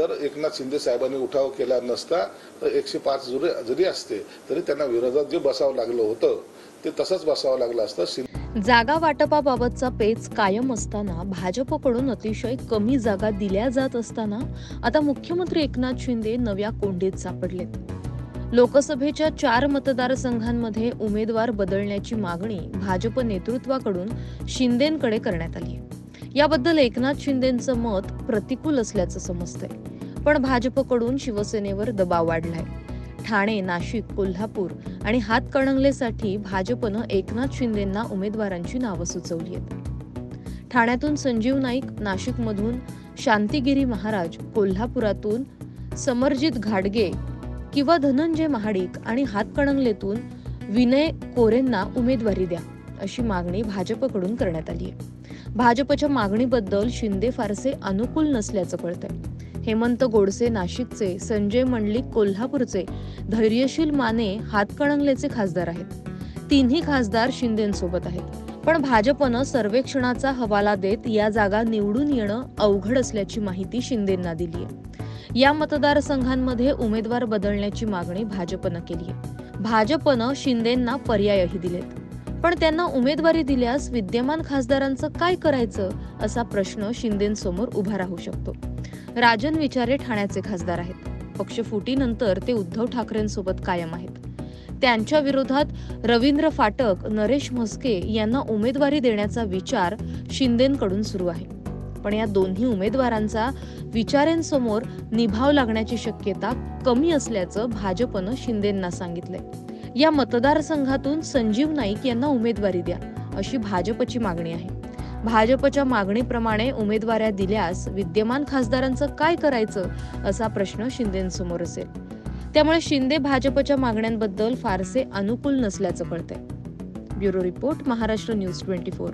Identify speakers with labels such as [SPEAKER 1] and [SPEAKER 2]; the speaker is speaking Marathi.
[SPEAKER 1] जर एकनाथ शिंदे साहेबांनी उठाव केला नसता तर एकशे पाच जरी जरी असते तरी त्यांना विरोधात जे बसावं लागलं होतं ते तसंच बसावं लागलं असतं.
[SPEAKER 2] जागा वाटपाबाबतचा पेच कायम असताना भाजपकडून अतिशय कमी जागा दिल्या जात असताना आता मुख्यमंत्री एकनाथ शिंदे नव्या कोंडीत सापडलेत. लोकसभेच्या चार मतदारसंघांमध्ये उमेदवार बदलण्याची मागणी भाजप नेतृत्वाकडून शिंदेंकडे करण्यात आली आहे. याबद्दल एकनाथ शिंदेंचं मत प्रतिकूल असल्याचं समजतंय. पण भाजपकडून शिवसेनेवर दबाव वाढलाय. ठाणे नाशिक कोल्हापूर आणि हातकणंगलेसाठी भाजपनं एकनाथ शिंदेंना उमेदवारांची नावं सुचवली आहेत. ठाण्यातून संजीव नाईक नाशिकमधून शांतिगिरी महाराज कोल्हापुरातून समरजित घाडगे किंवा धनंजय महाडिक आणि हातकणंगलेतून विनय कोरेंना उमेदवारी द्या अशी मागणी भाजपकडून करण्यात आली आहे. भाजपच्या मागणीबद्दल शिंदे फारसे अनुकूल नसल्याचं कळतंय. हेमंत गोडसे नाशिकचे संजय मंडलिक कोल्हापूरचे धैर्यशील माने हातकणंगलेचे खासदार आहेत. तिन्ही खासदार शिंदेसोबत आहेत. पण भाजपनं सर्वेक्षणाचा हवाला देत या जागा निवडून येणं अवघड असल्याची माहिती शिंदेंना दिली आहे या मतदारसंघांमध्ये उमेदवार बदलण्याची मागणी भाजपनं केली आहे भाजपनं शिंदेंना पर्यायही दिलेत. पण त्यांना उमेदवारी दिल्यास विद्यमान खासदारांचं काय करायचं असा प्रश्न शिंदेसमोर उभा राहू शकतो. राजन विचारे ठाण्याचे खासदार आहेत. पक्ष फुटीनंतर ते उद्धव ठाकरेंसोबत कायम आहेत. त्यांच्या विरोधात रवींद्र फाटक नरेश म्हस्के यांना उमेदवारी देण्याचा विचार शिंदेकडून सुरू आहे. पण या दोन्ही उमेदवारांचा विचारेंसमोर निभाव लागण्याची शक्यता कमी असल्याचं भाजपनं शिंदेंना सांगितलंय. या मतदारसंघातून संजीव नाईक यांना उमेदवारी द्या अशी भाजपची मागणी आहे. भाजपच्या मागणीप्रमाणे उमेदवाऱ्या दिल्यास विद्यमान खासदारांचं काय करायचं असा प्रश्न शिंदेसमोर असेल. त्यामुळे शिंदे भाजपच्या मागण्यांबद्दल फारसे अनुकूल नसल्याचं कळतंय. Bureau report Maharashtra news twenty four.